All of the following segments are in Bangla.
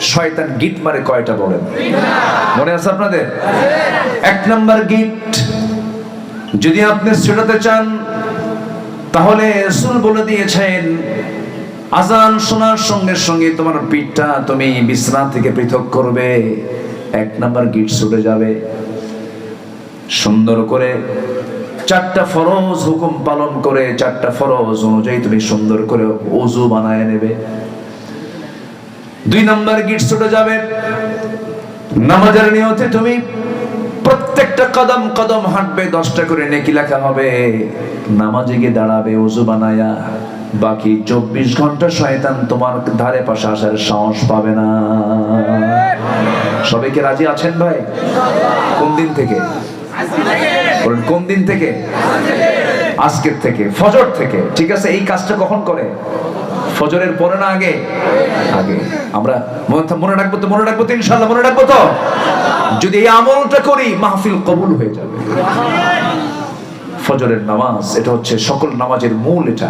শয়তান গিট মারে কয়টা বলেন? মনে আছে আপনাদের? এক নাম্বার গিট, যদি আপনি ছেড়াতে চান, তাহলে রসুল বলে দিয়েছেন, আজান শোনার সঙ্গে সঙ্গে তোমার পিঠটা তুমি বিছনা থেকে পৃথক করবে, এক নাম্বার গিট ছুটে যাবে। সুন্দর করে চারটা ফরজ হুকুম পালন করে, চারটা ফরজ অনুযায়ী তুমি সুন্দর করে ওজু বানায় নেবে। দুই নাম্বার গিট ছুটে যাবে। নামাজের নিয়তে তুমি প্রত্যেকটা কদম কদম হাঁটবে, দশটা করে নেকি লেখা হবে। নামাজে গিয়ে দাঁড়াবে ওজু বানায়া, বাকি চব্বিশ ঘণ্টা শয়তান তোমার ধারে পাশে আসার সাহস পাবে না। সবাই কি রাজি আছেন ভাই? কোন দিন থেকে? কোন দিন থেকে? আজকের থেকে, ফজর থেকে। ঠিক আছে, এই কাজটা কখন করে? ফজরের পরে না আগে? আগে। আমরা মনে- রাখব তো, মনে রাখব তো ইনশাল্লাহ মনে রাখব তো? যদি এই আমলটা করি, মাহফিল কবুল হয়ে যাবে। ফজরের নামাজ, এটা হচ্ছে সকল নামাজের মূল এটা।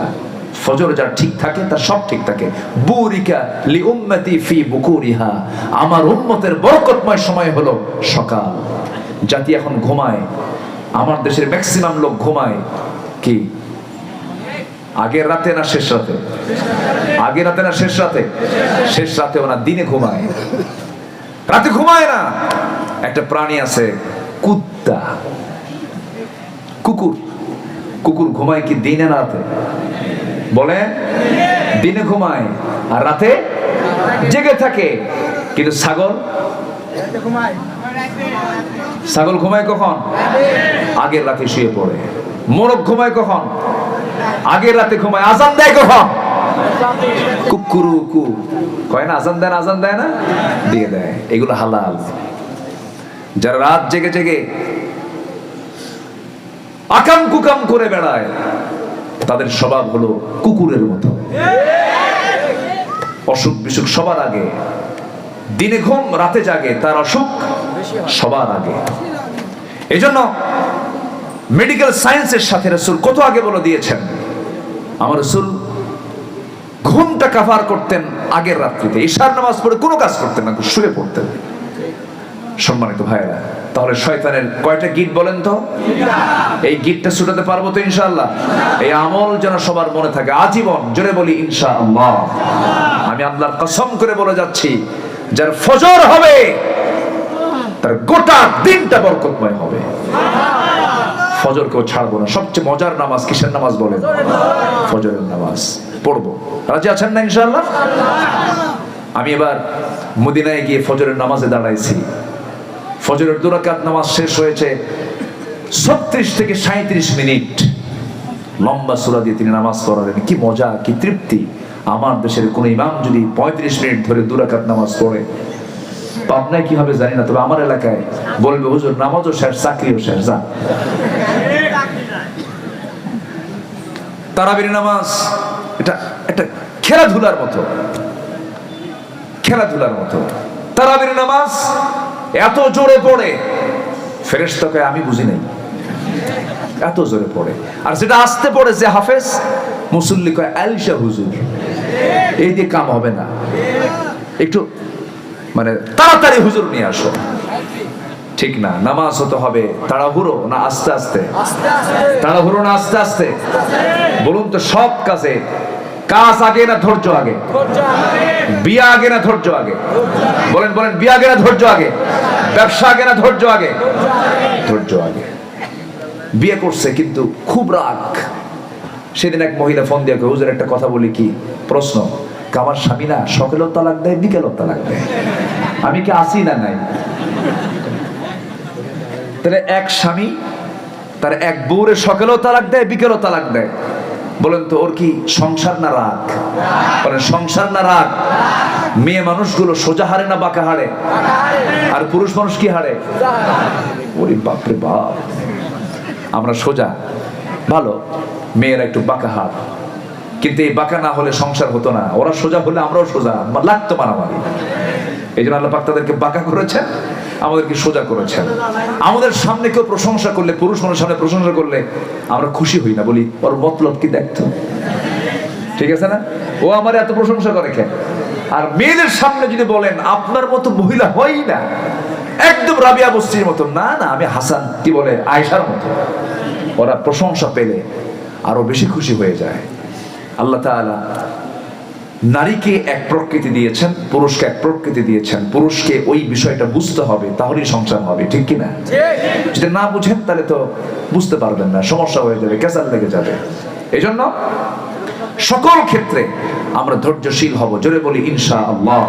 ফজর যার ঠিক থাকে, তার সব ঠিক থাকে। বুরিকা লি উম্মতি ফি বুকুরিহা। আমার উম্মতের বরকতময় সময় হলো সকাল। জাতি এখন ঘুমায়। আমার দেশের ম্যাক্সিমাম লোক ঘুমায়। কি? আগের রাতে না শেষ রাতে? আগের রাতে না শেষ রাতে? শেষ রাতে ওনা দিনে ঘুমায়। রাতে ঘুমায় না। একটা প্রাণী আছে, কুত্তা। কুকুর। কুকুর ঘুমায় কি দিনে না রাতে? বলে দিনে ঘুমায় আর রাতে জেগে থাকে। কিন্তু ছাগল? ছাগল ঘুমায় কখন? আগের রাতে শুয়ে পড়ে। মোরগ ঘুমায় কখন? আগের রাতে ঘুমায়, আজান দেয় কখন? কুকুরু কু। কয় না, আজান দেয় না, আজান দেয় না? দিয়ে দেয়। এগুলো হালাল। যারা রাত জেগে জেগে আকাম কুকাম করে বেড়ায়, তাদের স্বভাব হলো কুকুরের মতো। অসুখ বিসুখ সবার আগে। দিনে ঘুম, রাতে জাগে, তার অসুখ সবার আগে। এই জন্য মেডিকেল সায়েন্সের সাথে রসুল কত আগে বলে দিয়েছেন? আমার রসুল ঘুমটা কাভার করতেন আগের রাত্রিতে। ঈশার নামাজ পড়ে কোনো কাজ করতেন না, শুয়ে পড়তেন। সম্মানিত ভাইরা তাহলে শয়তানের কয়টা গিট বলেন তো? এই গিটটা ছুটাতে পারব তো ইনশাআল্লাহ? এই আমল যেন সবার মনে থাকে। আজীবন জোরে বলি ইনশাআল্লাহ। আমি আল্লাহর কসম করে বলে যাচ্ছি, যার ফজর হবে, তার গোটা দিনটা বরকতময় হবে। ফজর কেউ ছাড়বো না। সবচেয়ে মজার নামাজ কিসের নামাজ বলেন? ফজরের নামাজ। পড়ব। রাজি আছেন না ইনশাআল্লাহ? আমি এবার মদিনায় গিয়ে ফজরের নামাজে দাঁড়াইছি। ফজরের দুরাকাত নামাজ শেষ হয়েছে। ছত্রিশ থেকে সাঁত্রিশ মিনিট লম্বা সুরা দিয়ে তিনি নামাজ পড়ালেন। কি মজা, কি তৃপ্তি। আমার দেশের কোন ইমাম যদি পঁয়ত্রিশ মিনিট ধরে দুরাকাত নামাজ পড়ে পাবনায় কি হবে জানি না, তবে আমার এলাকায় বলবে, হুজুর, নামাজও শেষ, চাকরিও শেষ যা তারাবির নামাজ, এটা একটা খেলাধুলার মতো খেলাধুলার মতো। তারাবির নামাজ এত জোরে পড়ে, ফেরেশতাকে আমি বুঝি নাই। এত জোরে পড়ে। আর যেটা আসতে পড়ে যে হাফেজ, মুসল্লি কয় আলসা হুজুর, এই দিয়ে কাম হবে না। একটু মানে তাড়াতাড়ি হুজুর নিয়ে আসো। ঠিক না, নামাজ হতে হবে তাড়াহুড়ো না আস্তে আস্তে? তাড়াহুড়ো না আস্তে আস্তে? বলুন তো সব কাজে, কাজ আগে না ধৈর্য আগে? বিয়া আগে না ধৈর্য আগে? বলেন বলেন, বিয়া আগে না ধৈর্য আগে? ব্যবসা আগে না ধৈর্য আগে? ধৈর্য আগে। বিয়ে করছে কিন্তু খুব রাগ। সেদিন এক মহিলা ফোন দিয়ে হুজুর, একটা কথা বলি কি? প্রশ্ন। আমার স্বামী না সকালেও তালাক দেয় বিকেলেও তালাক দেয় আমি কি আসি না নাই? তাহলে এক স্বামী, তার এক বউরে সকালেও তালাক দেয়, বিকেলেও তালাক দেয়। বলেন তো, ওর কি সংসার না রাগ? বলেন, সংসার না রাগ? মেয়ে মানুষগুলো সোজা হারে না বাঁকা হারে? আর পুরুষ মানুষ কি হারে? ওরে বাপরে বাপ। আমরা সোজা। ভালো, মেয়েরা একটু বাঁকা হাত। কিন্তু এই বাঁকা না হলে সংসার হতো না। ওরা সোজা হলে আমরাও সোজা। লাগতো মারামারি। এই জন্য আল্লাহ পাক তাদেরকে বাঁকা করেছেন, আমাদেরকে সোজা করেছেন। আমাদের সামনে কেউ প্রশংসা করলে, পুরুষ মানুষের সামনে প্রশংসা করলে আমরা খুশি হই না, বলি, ওর মতলব কি দেখতো ঠিক আছে না? ও আমার এত প্রশংসা করে কেন? আর মেয়েদের সামনে যদি বলেন, আপনার মতো মহিলা হই না, একদম রাবিয়া বস্তির মতো। না না, আমি হাসান, কি বলে আয়সার মতো। ওরা প্রশংসা পেলে আরও বেশি খুশি হয়ে যায়। আল্লাহ তাআলা নারীকে এক প্রকৃতি দিয়েছেন, পুরুষকে এক প্রকৃতি দিয়েছেন। পুরুষকে ওই বিষয়টা বুঝতে হবে, তাহলেই সংসার হবে, ঠিক কিনা? যদি না বুঝেন, তাহলে তো বুঝতে পারবেন না, সমস্যা হয়ে যাবে ক্যাসার লেগে যাবে। এই জন্য সকল ক্ষেত্রে আমরা ধৈর্যশীল হব, জোরে বলি ইনশা আল্লাহ